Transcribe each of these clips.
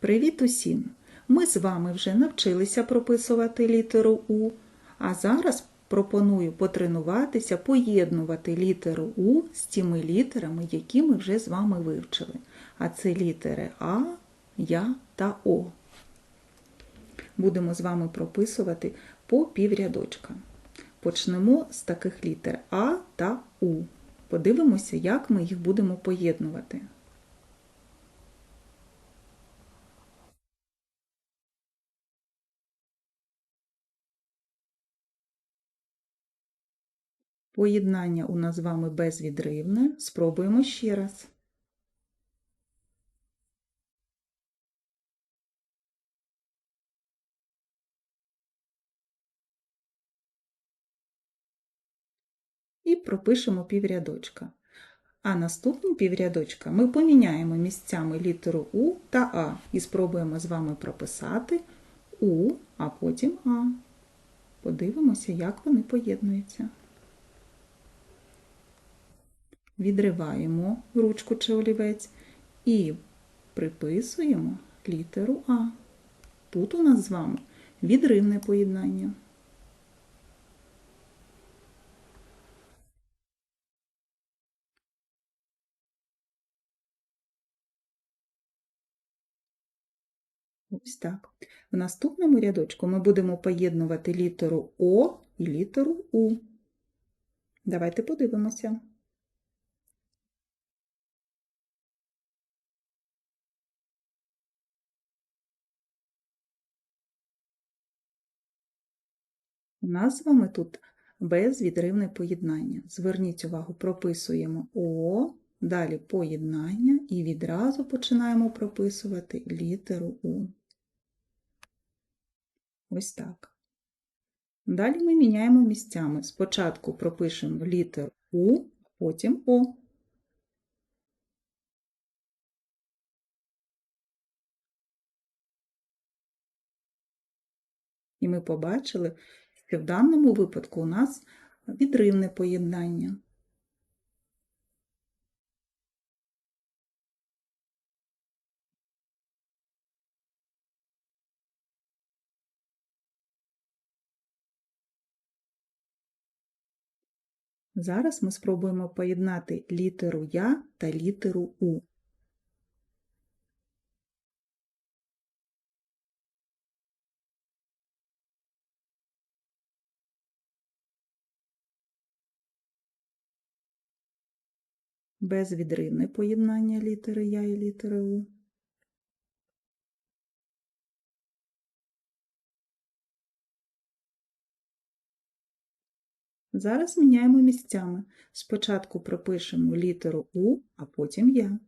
Привіт усім! Ми з вами вже навчилися прописувати літеру У, а зараз пропоную потренуватися, поєднувати літеру У з тими літерами, які ми вже з вами вивчили. А це літери А, Я та О. Будемо з вами прописувати по піврядочка. Почнемо з таких літер А та У. Подивимося, як ми їх будемо поєднувати. Поєднання у нас з вами безвідривне. Спробуємо ще раз. І пропишемо піврядочка. А наступні піврядочка ми поміняємо місцями літеру У та А і спробуємо з вами прописати У, а потім А. Подивимося, як вони поєднуються. Відриваємо ручку чи олівець і приписуємо літеру А. Тут у нас з вами відривне поєднання. Ось так. В наступному рядочку ми будемо поєднувати літеру О і літеру У. Давайте подивимося. У нас з вами тут безвідривне поєднання. Зверніть увагу, прописуємо О, далі поєднання і відразу починаємо прописувати літеру У. Ось так. Далі ми міняємо місцями. Спочатку пропишемо літеру У, потім О. І ми побачили, що в даному випадку у нас відривне поєднання. Зараз ми спробуємо поєднати літеру Я та літеру У. Безвідривне поєднання літери Я і літери У. Зараз міняємо місцями. Спочатку пропишемо літеру У, а потім Я.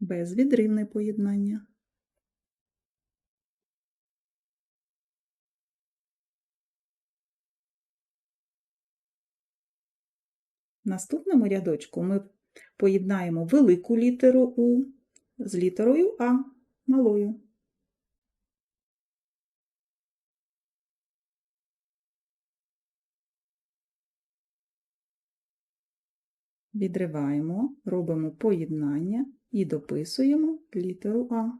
Безвідривне поєднання. В наступному рядочку ми поєднаємо велику літеру У з літерою А малою. Відриваємо, робимо поєднання і дописуємо літеру А.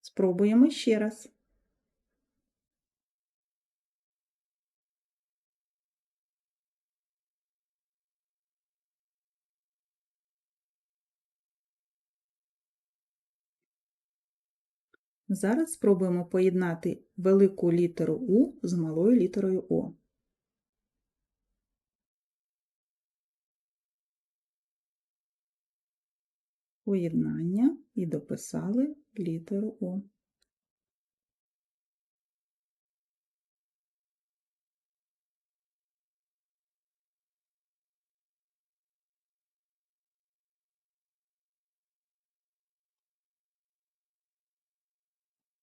Спробуємо ще раз. Зараз спробуємо поєднати велику літеру У з малою літерою О. Поєднання і дописали літеру О.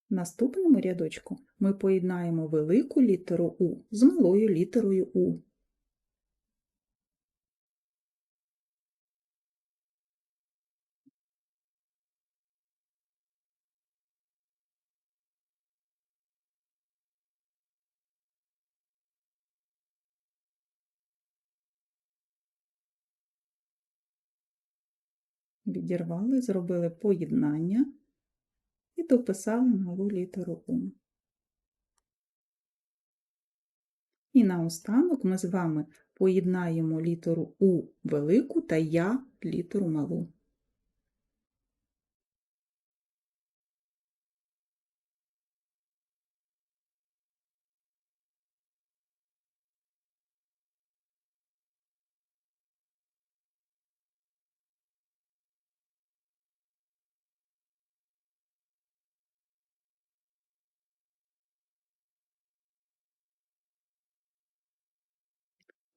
В наступному рядочку ми поєднаємо велику літеру У з малою літерою У. Відірвали, зробили поєднання дописали нову літеру У. І наостанок ми з вами поєднаємо літеру У велику та Я літеру малу.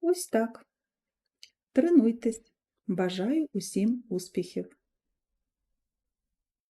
Ось так. Тренуйтесь. Бажаю усім успіхів!